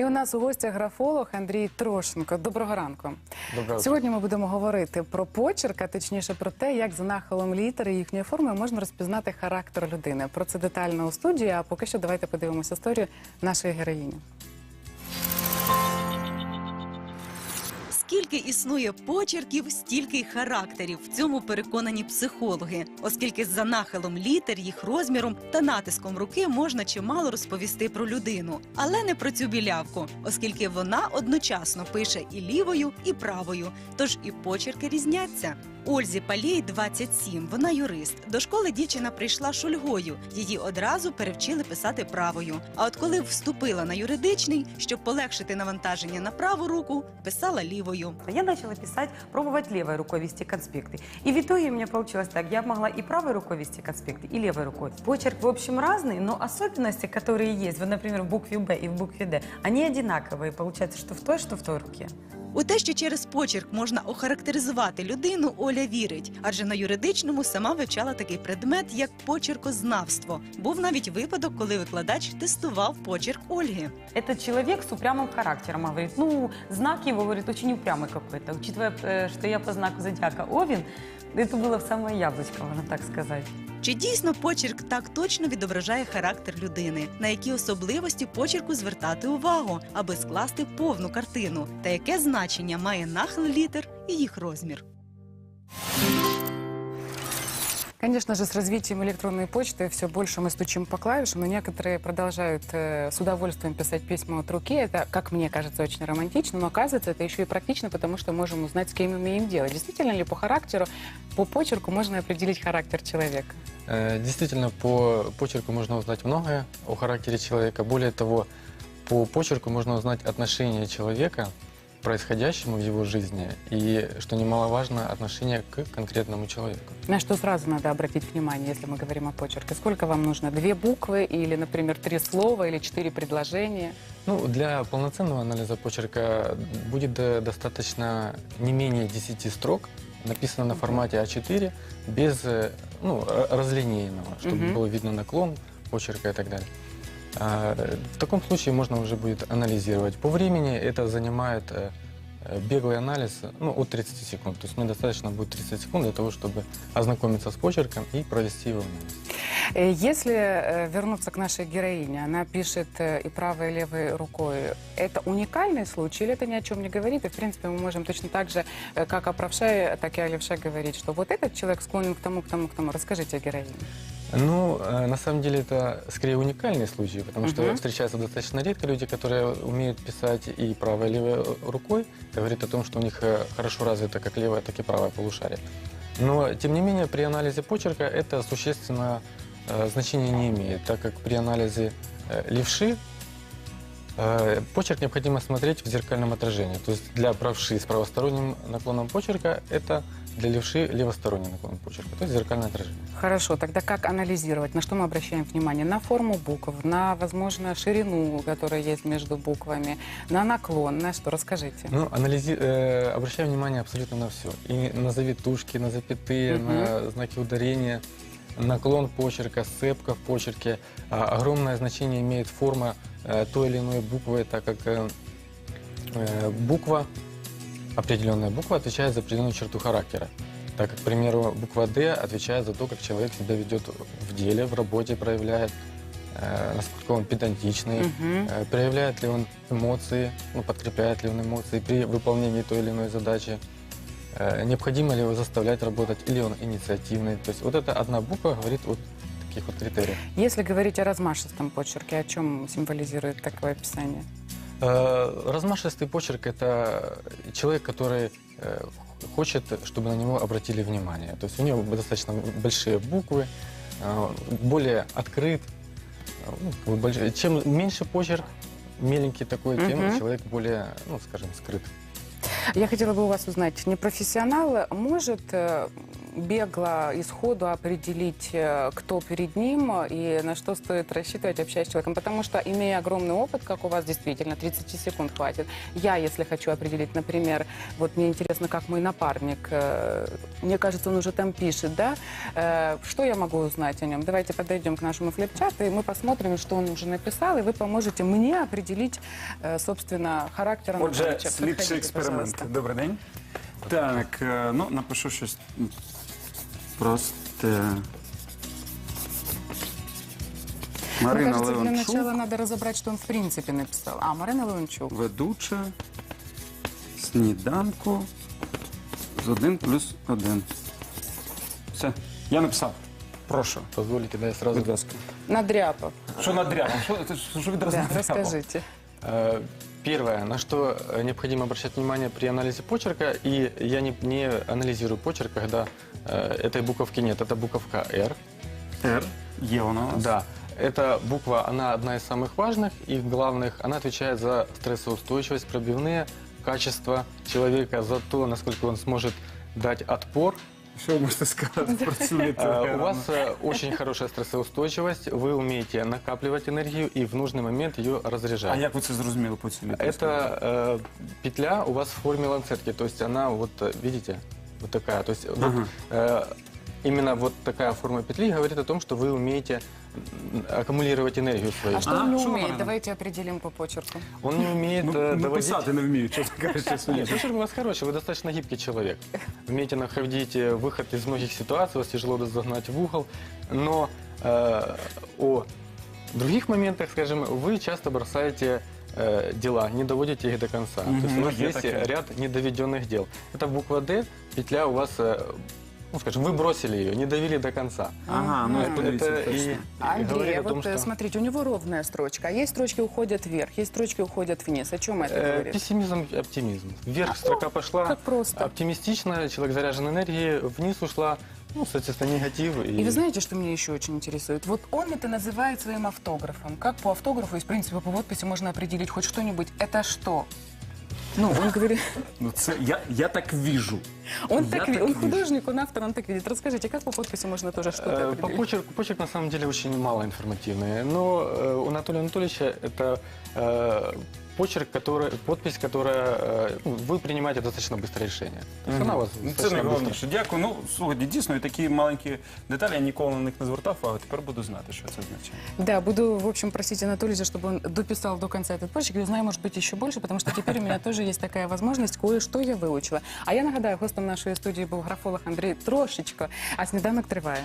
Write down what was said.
І у нас у гостях графолог Андрій Трошенко. Доброго ранку. Доброго. Сьогодні ми будемо говорити про почерк, а точніше про те, як за нахилом літери і їхньої форми можна розпізнати характер людини. Про це детально у студії. А поки що давайте подивимося історію нашої героїні. Скільки існує почерків, стільки й характерів. В цьому переконані психологи, оскільки за нахилом літер, їх розміром та натиском руки можна чимало розповісти про людину, але не про цю білявку, оскільки вона одночасно пише і лівою, і правою, тож і почерки різняться. Ользі Палій 27, вона юрист. До школи дівчина прийшла шульгою. Її одразу перевчили писати правою. А от коли вступила на юридичний, щоб полегшити навантаження на праву руку, писала лівою. Я начала писать, пробовать левой рукой вести конспекты. И в итоге у меня получилось так. Я могла и правой рукой вести конспекты, и левой рукой. Почерк, в общем, разный, но особенности, которые есть, вот, например, в букве «Б» и в букве «Д», они одинаковые. Получается, что в той, что в той руке. У те, що через почерк можна охарактеризувати людину, Оля вірить, адже на юридичному сама вивчала такий предмет, як почеркознавство. Був навіть випадок, коли викладач тестував почерк Ольги. Этот человек с упрямым характером, говорит, ну, знак его, говорит, очень упрямый какой-то. Учитывая, э, что я по знаку зодиака Овен, это было в самое яблочко, можно так сказать. Чи дійсно почерк так точно відображає характер людини? На які особливості почерку звертати увагу, аби скласти повну картину? Та яке значення має нахил літер і їх розмір? Конечно же, с развитием электронной почты все больше мы стучим по клавишам, но некоторые продолжают э, с удовольствием писать письма от руки. Это, как мне кажется, очень романтично, но оказывается, это еще и практично, потому что можем узнать, с кем имеем дело. Действительно ли по характеру, по почерку можно определить характер человека? Э, Действительно, по почерку можно узнать многое о характере человека. Более того, по почерку можно узнать отношение человека происходящему в его жизни и, что немаловажно, отношение к конкретному человеку. На что сразу надо обратить внимание, если мы говорим о почерке? Сколько вам нужно? Две буквы или, например, три слова или четыре предложения? Ну, для полноценного анализа почерка будет э, достаточно не менее 10 строк, написано на формате А4, без э, ну, разлинейного, чтобы Мгм. было видно наклон почерка и так далее. А, В таком случае можно уже будет анализировать. По времени это занимает э, беглый анализ ну, от 30 секунд. То есть мне достаточно будет 30 секунд для того, чтобы ознакомиться с почерком и провести его анализ. Э, Если э, вернуться к нашей героине, она пишет и правой, и левой рукой. Это уникальный случай или это ни о чем не говорит? И, в принципе, мы можем точно так же, как о правше, так и о левше говорить, что вот этот человек склонен к тому, к тому, к тому. Расскажите о героине. Ну, э, на самом деле это скорее уникальный случай, потому что Мгм. встречаются достаточно редко люди, которые умеют писать и правой, и левой рукой. Это говорит о том, что у них э, хорошо развито как левое, так и правое полушарие. Но, тем не менее, при анализе почерка это существенно э, значения не имеет, так как при анализе э, левши э, почерк необходимо смотреть в зеркальном отражении. То есть для правши с правосторонним наклоном почерка это для левши левосторонний наклон почерка, то есть зеркальное отражение. Хорошо, тогда как анализировать? На что мы обращаем внимание? На форму букв, на, возможно, ширину, которая есть между буквами, на наклон, на что? Расскажите. Ну, анализи... э, обращаю внимание абсолютно на все. И на завитушки, на запятые, Мгм. на знаки ударения, наклон почерка, сцепка в почерке. А, огромное значение имеет форма э, той или иной буквы, так как э, э, буква, определенная буква отвечает за определенную черту характера. Так как, к примеру, буква «Д» отвечает за то, как человек себя ведет в деле, в работе, проявляет, э, насколько он педантичный, Мгм. Э, Проявляет ли он эмоции, ну, подкрепляет ли он эмоции при выполнении той или иной задачи, Э, необходимо ли его заставлять работать, или он инициативный. То есть вот эта одна буква говорит о таких вот критериях. Если говорить о размашистом почерке, о чем символизирует такое описание? Э, Размашистый почерк – это человек, который э, хочет, чтобы на него обратили внимание. То есть у него достаточно большие буквы, э, более открыт. Чем меньше почерк, меленький такой, тем Мгм. человек более, ну, скажем, скрыт. Я хотела бы у вас узнать, непрофессионал может бегло и сходу определить, э, кто перед ним и на что стоит рассчитывать, общаясь с человеком. Потому что, имея огромный опыт, как у вас действительно, 30 секунд хватит. Я, если хочу определить, например, вот мне интересно, как мой напарник, э, мне кажется, он уже там пишет, да, Э, что я могу узнать о нем? Давайте подойдем к нашему флипчату, и мы посмотрим, что он уже написал, и вы поможете мне определить, собственно, характер Отже, Анатолійовича. слідчий експеримент. Добрий день. Так, ну напишу щось просте. Мне Марина кажется, для Леончук, начала надо разобрать, что он в принципе написал. А, Марина Леончук. ведуча сніданку з один плюс один. Все, я написав. Прошу, Позволите, да, я сразу... будь ласка. Надряпав. Що надряпав? Що, це- що відразу Да, надряпав? расскажите. Э, Первое, на что э, необходимо обращать внимание при анализе почерка, и я не, не анализирую почерк, когда э, этой буковки нет, это буковка. Р. Є вона у нас. Да, эта буква, она одна из самых важных и главных. Она отвечает за стрессоустойчивость, пробивные качества человека, за то, насколько он сможет дать отпор. Що ви можете сказати про цю Э, літеру? У вас э, очень хорошая стрессоустойчивость, вы умеете накапливать энергию и в нужный момент ее А разряжать. як ви це зрозуміли по цій літері? Это э, петля у вас в форме ланцетки, то есть она вот, э, видите, вот такая. То есть вот, Ага. э, именно вот такая форма петли говорит о том, что вы умеете м, аккумулировать энергию свою. А что А, он не что умеет? Марина? Давайте определим по почерку. Он не умеет Ну, э, доводить... написати не вмію, чесно кажучи, Нет, судді. почерк у вас хороший, вы достаточно гибкий человек. Умеете находить э, выход из многих ситуаций, вас тяжело загнать в угол. Но э, о других моментах, скажем, вы часто бросаете э, дела, не доводите их до конца. Мгм, То есть у ну, вас є есть таке. ряд недоведенных дел. Это буква «Д», петля у вас, э, ну, скажем, вы бросили ее, не довели до конца. Ага, ну подивіться Это точно. и, и Андрей, а о том, вот э, что смотрите, у него ровная строчка, а есть строчки уходят вверх, есть строчки уходят вниз. О чем это э, говорит? пессимизм, оптимизм. Вверх строка пошла, Как просто. оптимистично, человек заряжен энергией, вниз ушла, ну, соответственно, негатив. И вы знаете, что меня еще очень интересует? Вот он это называет своим автографом. Как по автографу, и, в принципе, по подписи можно определить хоть что-нибудь. Это что? Ну, он говорит, Ну це я, я так віжу. он Я так, так видит, он вижу. художник, он автор, он так видит. Расскажите, как по подписи можно тоже что-то Э, По определить? почерку, почерк на самом деле очень мало информативный. Но э, у Анатолия Анатольевича это э, почерк, который, подпись, которая э, ну, вы принимаете достаточно быстро решение. То есть она у вас Ну, Це достаточно быстро. найголовніше. Дякую. Ну, слухайте, дійсно, і такі маленькі деталі я ніколи на них не звертав, а тепер буду знати, що це означає. Да, буду, в общем, просить Анатолия, чтобы он дописал до конца этот почерк. И узнаю, может быть, еще больше, потому что теперь у меня тоже есть такая возможность, кое-что я выучила. А я нагадаю, гостем нашої студії був графолог Андрій Трошечко, а сніданок триває.